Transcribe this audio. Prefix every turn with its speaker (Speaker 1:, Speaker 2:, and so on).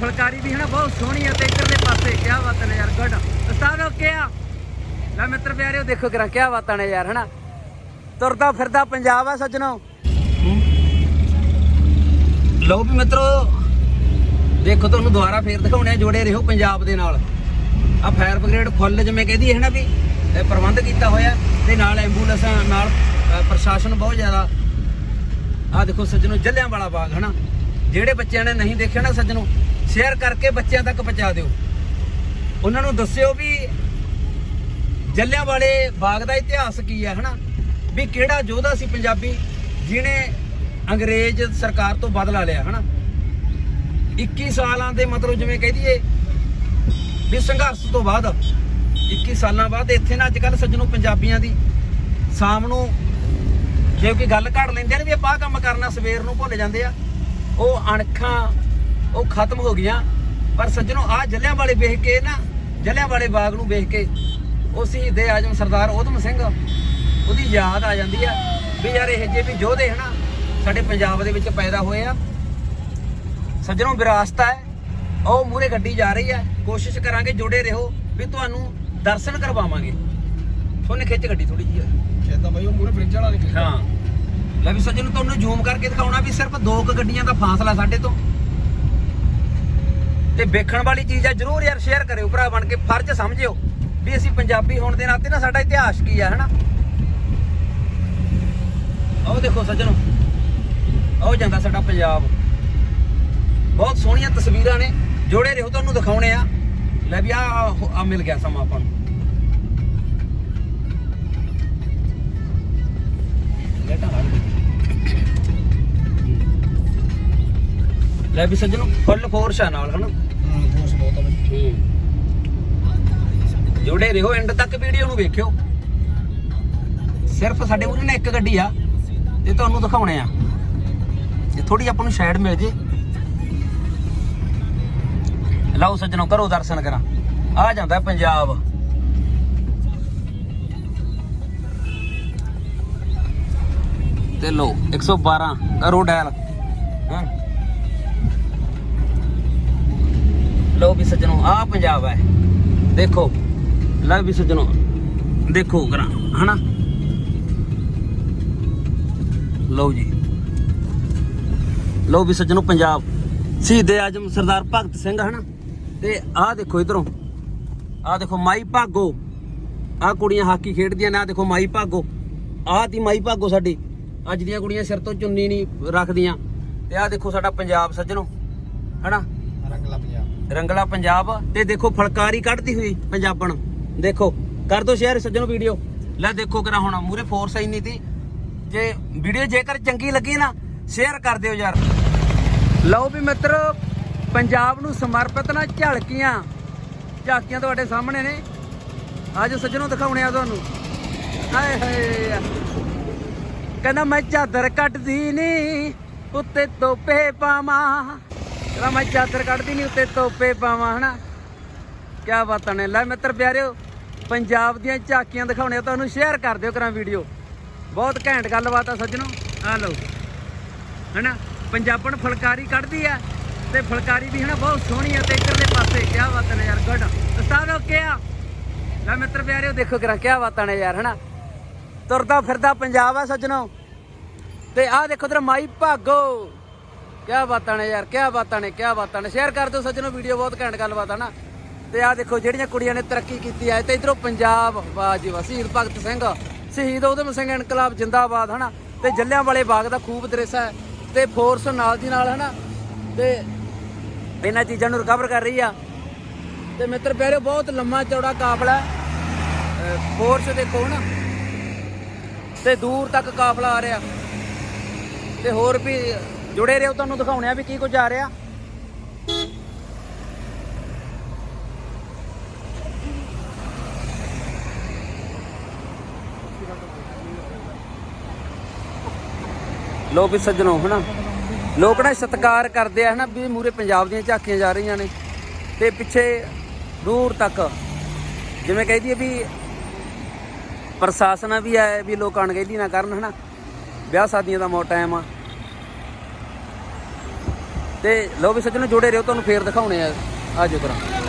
Speaker 1: ਫੁਲਕਾਰੀ ਵੀ ਹੈ ਨਾ ਬਹੁਤ ਸੋਹਣੀ ਆ ਤੇ ਇੱਧਰ ਪਾਸੇ ਕੀ ਬਾਤ ਨੇ ਯਾਰ, ਗੁੱਡ। ਉਸਤਾਦ ਓਕੇ ਆ ਲੈ ਮਿੱਤਰ ਪਿਆਰਿਓ, ਦੇਖੋ ਕਰਾਂ ਕੀ ਬਾਤਾਂ ਨੇ ਯਾਰ, ਹਨਾ? ਤੁਰਦਾ ਫਿਰਦਾ ਪੰਜਾਬ ਆ, ਸੱਜਣੋ। ਲਓ ਵੀ ਮਿੱਤਰੋ, ਦੇਖੋ ਤੁਹਾਨੂੰ ਦੁਬਾਰਾ ਫੇਰ ਦਿਖਾਉਣੇ ਜੋੜੇ ਰਹੋ ਪੰਜਾਬ ਦੇ ਨਾਲ। ਆ ਫਾਇਰ ਬ੍ਰਿਗੇਡ ਫੁੱਲ ਜਿਵੇਂ ਕਹਿੰਦੀ ਹੈ ਨਾ ਵੀ ਪ੍ਰਬੰਧ ਕੀਤਾ ਹੋਇਆ, ਤੇ ਨਾਲ ਐਂਬੂਲੈਂਸਾਂ, ਨਾਲ ਪ੍ਰਸ਼ਾਸਨ ਬਹੁਤ ਜ਼ਿਆਦਾ। ਆ ਦੇਖੋ ਸੱਜਣੋ ਜੱਲਿਆਂ ਵਾਲਾ ਬਾਗ, ਹਨਾ? ਜਿਹੜੇ ਬੱਚਿਆਂ ਨੇ ਨਹੀਂ ਦੇਖਿਆ ਨਾ ਸੱਜਣੋ ਸ਼ੇਅਰ ਕਰਕੇ ਬੱਚਿਆਂ ਤੱਕ ਪਹੁੰਚਾ ਦਿਓ। ਉਹਨਾਂ ਨੂੰ ਦੱਸਿਓ ਵੀ ਜੱਲਿਆਂ ਵਾਲੇ ਬਾਗ ਦਾ ਇਤਿਹਾਸ ਕੀ ਹੈ, ਹਨਾ? ਵੀ ਕਿਹੜਾ ਯੋਧਾ ਸੀ ਪੰਜਾਬੀ ਜਿਹਨੇ ਅੰਗਰੇਜ਼ ਸਰਕਾਰ ਤੋਂ ਬਦਲਾ ਲਿਆ, ਹਨਾ? 21 ਸਾਲਾਂ ਦੇ ਮਤਲਬ ਜਿਵੇਂ ਕਹਿ ਦਈਏ ਵੀ ਸੰਘਰਸ਼ ਤੋਂ ਬਾਅਦ 21 ਸਾਲਾਂ ਬਾਅਦ ਇੱਥੇ ਨਾ ਅੱਜ ਕੱਲ ਸੱਜਣੋ ਪੰਜਾਬੀਆਂ ਦੀ ਸ਼ਾਮ ਨੂੰ ਜੇ ਕੋਈ ਗੱਲ ਘੜ ਲੈਂਦੇ ਨੇ ਵੀ ਆਪਾਂ ਕੰਮ ਕਰਨਾ, ਸਵੇਰ ਨੂੰ ਭੁੱਲ ਜਾਂਦੇ ਆ, ਉਹ ਅਣਖਾਂ ਉਹ ਖਤਮ ਹੋ ਗਈਆਂ। ਪਰ ਸੱਜਣੋ ਆ ਜੱਲਿਆਂ ਵਾਲੇ ਵੇਖ ਕੇ ਨਾ ਜੱਲਿਆਂ ਵਾਲੇ ਬਾਗ ਨੂੰ ਵੇਖ ਕੇ ਉਹ ਸ਼ਹੀਦੇ ਆਜਮ ਸਰਦਾਰ ਉਧਮ ਸਿੰਘ ਉਹਦੀ ਯਾਦ ਆ ਜਾਂਦੀ ਆ ਵੀ ਯਾਰ ਇਹ ਜੇ ਵੀ ਯੋਧੇ ਹਨਾ ਸਾਡੇ ਪੰਜਾਬ ਦੇ ਵਿੱਚ ਪੈਦਾ ਹੋਏ ਆ। ਸੱਜਣੋ ਵਿਰਾਸਤ ਹੈ ਉਹ ਮੂਰੇ ਗੱਡੀ ਜਾ ਰਹੀ ਹੈ ਕੋਸ਼ਿਸ਼ ਕਰਾਂਗੇ ਜੁੜੇ ਰਹੋ ਵੀ ਤੁਹਾਨੂੰ ਦਰਸ਼ਨ ਕਰਵਾਵਾਂਗੇ। ਸੋਨੇ ਖਿੱਚ ਗੱਡੀ ਥੋੜੀ ਜਿਹੀ
Speaker 2: ਖੇਤਾਂ ਬਾਈ ਉਹ ਮੂਰੇ ਬ੍ਰਿਜ ਵਾਲਾ ਨਹੀਂ
Speaker 1: ਹਾਂ। ਲੈ ਵੀ ਸੱਜਣ ਤੁਹਾਨੂੰ ਜ਼ੂਮ ਕਰਕੇ ਦਿਖਾਉਣਾ ਵੀ ਸਿਰਫ ਦੋ ਕੁ ਗੱਡੀਆਂ ਦਾ ਫਾਸਲਾ ਸਾਡੇ ਤੋਂ। ਤੇ ਵੇਖਣ ਵਾਲੀ ਚੀਜ਼ ਆ, ਜਰੂਰ ਯਾਰ ਸ਼ੇਅਰ ਕਰਿਓ ਭਰਾ ਬਣ ਕੇ, ਫਰਜ਼ ਸਮਝਿਓ ਵੀ ਅਸੀਂ ਪੰਜਾਬੀ ਹੋਣ ਦੇ ਨਾਤੇ ਨਾ ਸਾਡਾ ਇਤਿਹਾਸ ਕੀ ਆ, ਹਨਾ? ਆਓ ਦੇਖੋ ਸੱਜਣੋ, ਆਓ ਜਾਂਦਾ ਸਾਡਾ ਪੰਜਾਬ। ਬਹੁਤ ਸੋਹਣੀਆਂ ਤਸਵੀਰਾਂ ਨੇ, ਜੋੜੇ ਰਹੋ ਤੁਹਾਨੂੰ ਦਿਖਾਉਣੇ ਆ। ਲੈ ਵੀ ਆ ਆ ਮਿਲ ਗਿਆ ਸਮਾਂ ਆਪਾਂ ਨੂੰ। ਲੈ ਵੀ ਸੱਜਣੋ, ਫੁੱਲ ਫੋਰਸ ਆ ਨਾਲ, ਹਨਾ
Speaker 2: ਹਾਂ ਫੋਰਸ ਬਹੁਤ ਆ ਬਾਈ
Speaker 1: ਜੁੜੇ ਰਹੋ ਐਂਡ ਤੱਕ ਵੀਡੀਓ ਨੂੰ ਵੇਖਿਓ। ਸਿਰਫ ਸਾਡੇ ਉਰੇ ਨਾ ਇੱਕ ਗੱਡੀ ਆ ਤੇ ਤੁਹਾਨੂੰ ਦਿਖਾਉਣੇ ਆ। ਜੇ ਥੋੜੀ ਆਪਾਂ ਨੂੰ ਸਾਈਡ ਮਿਲ ਜੇ। ਲਓ ਸੱਜਣੋ, ਕਰੋ ਦਰਸ਼ਨ ਕਰਾਂ। ਆ ਜਾਂਦਾ ਪੰਜਾਬ। ਤੇ ਲੋ 112 ਕਰੋ ਡਾਇਲ ਹਾਂ। ਲੋ ਵੀ ਸੱਜਣੋ ਆ ਪੰਜਾਬ ਹੈ। ਦੇਖੋ ਲੈ ਵੀ ਸੱਜਣੋ, ਦੇਖੋ ਕਰਾਂ ਹਨਾ? ਲਓ ਜੀ। ਲਓ ਵੀ ਸੱਜਣੋ, ਪੰਜਾਬ। ਸ਼ਹੀਦੇ ਆਜਮ ਸਰਦਾਰ ਭਗਤ ਸਿੰਘ, ਹਨਾ? ਤੇ ਆਹ ਦੇਖੋ ਇਧਰੋਂ, ਆਹ ਦੇਖੋ ਮਾਈ ਭਾਗੋ। ਆਹ ਕੁੜੀਆਂ ਹਾਕੀ ਖੇਡਦੀਆਂ ਨੇ, ਆਹ ਦੇਖੋ ਮਾਈ ਭਾਗੋ। ਆਹ ਦੀ ਮਾਈ ਭਾਗੋ ਸਾਡੀ। ਅੱਜ ਦੀਆਂ ਕੁੜੀਆਂ ਸਿਰ ਤੋਂ ਚੁੰਨੀ ਨਹੀਂ ਰੱਖਦੀਆਂ। ਤੇ ਆਹ ਦੇਖੋ ਸਾਡਾ ਪੰਜਾਬ ਸੱਜਣੋ, ਹਨਾ?
Speaker 2: ਰੰਗਲਾ ਪੰਜਾਬ
Speaker 1: ਤੇ ਦੇਖੋ ਫਲਕਾਰੀ ਕੱਢਦੀ ਹੋਈ ਪੰਜਾਬਣ। ਦੇਖੋ, ਕਰ ਦੋ ਸ਼ੇਅਰ ਸੱਜਣੋ ਵੀਡੀਓ ਲੈ ਦੇਖੋ ਕਰਾ ਹੁਣ ਮੂਰੇ ਫੋਰਸ ਆਈ ਨਹੀਂ ਤੀ। ਜੇ ਵੀਡੀਓ ਜੇਕਰ ਚੰਗੀ ਲੱਗੀ ਨਾ ਸ਼ੇਅਰ ਕਰ ਦਿਓ ਯਾਰ। ਲਓ ਵੀ ਮਿੱਤਰੋ, ਪੰਜਾਬ ਨੂੰ ਸਮਰਪਿਤ ਨਾ ਝਲਕੀਆਂ। ਝਾਕੀਆਂ ਤੁਹਾਡੇ ਸਾਹਮਣੇ ਨੇ। ਅੱਜ ਸੱਜਣੋ ਦਿਖਾਉਣੇ ਆ ਤੁਹਾਨੂੰ। ਹਾਏ ਹਾਏ। ਕਹਿੰਦਾ, ਮੈਂ ਚਾਦਰ ਕੱਟਦੀ ਨਹੀਂ ਉੱਤੇ ਤੋਪੇ ਪਾਵਾਂ। ਕਹਿੰਦਾ ਮੈਂ ਚਾਦਰ ਕੱਢਦੀ ਨਹੀਂ ਉੱਤੇ ਤੋਪੇ ਪਾਵਾਂ, ਹਨਾ? ਕੀ ਬਾਤਾਂ ਨੇ। ਲੈ ਮਿੱਤਰ ਪਿਆਰਿਓ, ਪੰਜਾਬ ਦੀਆਂ ਝਾਕੀਆਂ ਦਿਖਾਉਣੇ ਤੁਹਾਨੂੰ ਸ਼ੇਅਰ ਕਰ ਦਿਓ ਕਰਾਂ ਵੀਡੀਓ ਬਹੁਤ ਘੈਂਟ ਗੱਲਬਾਤ ਆ ਸੱਜਣੋ। ਆ ਲਓ, ਹਨਾ? ਪੰਜਾਬਣ ਫੁਲਕਾਰੀ ਕੱਢਦੀ ਆ ਤੇ ਫੁਲਕਾਰੀ ਵੀ, ਹਨਾ, ਬਹੁਤ ਸੋਹਣੀ ਆ ਤੇ ਇੱਧਰ ਪਾਸੇ। ਕੀ ਬਾਤਾਂ ਨੇ ਯਾਰ, ਗੁੱਡ। ਉਸਤਾਦ ਓਕੇ ਆ? ਲੈ ਮਿੱਤਰ ਪਿਆਰਿਓ, ਦੇਖੋ ਕਰਾਂ ਕੀ ਬਾਤਾਂ ਨੇ ਯਾਰ, ਹਨਾ? ਤੁਰਦਾ ਫਿਰਦਾ ਪੰਜਾਬ ਆ ਸੱਜਣੋ। ਤੇ ਆਹ ਦੇਖੋ ਤੇਰਾ ਮਾਈ ਭਾਗੋ। ਕਿਆ ਬਾਤਾਂ ਨੇ ਯਾਰ, ਕਿਆ ਬਾਤਾਂ ਨੇ, ਕਿਆ ਬਾਤਾਂ ਨੇ। ਸ਼ੇਅਰ ਕਰ ਦਿਓ ਸੱਜਣੋ ਵੀਡੀਓ ਬਹੁਤ ਘੈਂਟ ਗੱਲਬਾਤ ਆ ਨਾ। ਤੇ ਆਹ ਦੇਖੋ, ਜਿਹੜੀਆਂ ਕੁੜੀਆਂ ਨੇ ਤਰੱਕੀ ਕੀਤੀ ਹੈ ਤੇ ਇਧਰੋਂ ਪੰਜਾਬ ਵਾਹ ਜੀ ਵਾਹ ਸ਼ਹੀਦ ਭਗਤ ਸਿੰਘ। ਸ਼ਹੀਦ ਉਧਮ ਸਿੰਘ ਇਨਕਲਾਬ ਜਿੰਦਾਬਾਦ, ਹਨਾ? ਤੇ ਜੱਲਿਆਂ ਵਾਲੇ ਬਾਗ ਦਾ ਖੂਬ ਦ੍ਰਿਸ਼ ਹੈ ਤੇ ਫੋਰਸ ਨਾਲ ਦੀ ਨਾਲ, ਹਨਾ? ਤੇ ਇਹਨਾਂ ਚੀਜ਼ਾਂ ਨੂੰ ਰਿਕਵਰ ਕਰ ਰਹੀ ਆ। ਤੇ ਮਿੱਤਰ ਪਿਆਰਿਓ, ਬਹੁਤ ਲੰਮਾ ਚੌੜਾ ਕਾਫਲਾ ਫੋਰਸ ਦੇਖੋ ਨਾ ਤੇ ਦੂਰ ਤੱਕ ਕਾਫਲਾ ਆ ਰਿਹਾ। ਤੇ ਹੋਰ ਵੀ ਜੁੜੇ ਰਹੋ ਤੁਹਾਨੂੰ ਦਿਖਾਉਣੇ ਆ ਵੀ ਕੀ ਕੁਝ ਆ ਰਿਹਾ। ਲੋਕ ਵੀ ਸੱਜਣੋ, ਹਨਾ? ਲੋਕ ਨਾ ਸਤਿਕਾਰ ਕਰਦੇ ਆ, ਹਨਾ, ਵੀ ਮੂਰੇ ਪੰਜਾਬ ਦੀਆਂ ਝਾਕੀਆਂ ਜਾ ਰਹੀਆਂ ਨੇ ਤੇ ਪਿੱਛੇ ਦੂਰ ਤੱਕ ਜਿਵੇਂ ਕਹਿ ਦਈਏ ਵੀ ਪ੍ਰਸ਼ਾਸਨ ਵੀ ਹੈ ਵੀ ਲੋਕ ਅਣਗਹਿਲੀ ਨਾ ਕਰਨ, ਹਨਾ, ਵਿਆਹ ਸ਼ਾਦੀਆਂ ਦਾ ਮੋ ਟਾਈਮ ਆ। ਤੇ ਲਓ ਵੀ ਸੱਜਣੋ ਜੁੜੇ ਰਹੋ ਤੁਹਾਨੂੰ ਫੇਰ ਦਿਖਾਉਣੇ ਆ। ਆ ਜਾਓ ਕਰਾਂ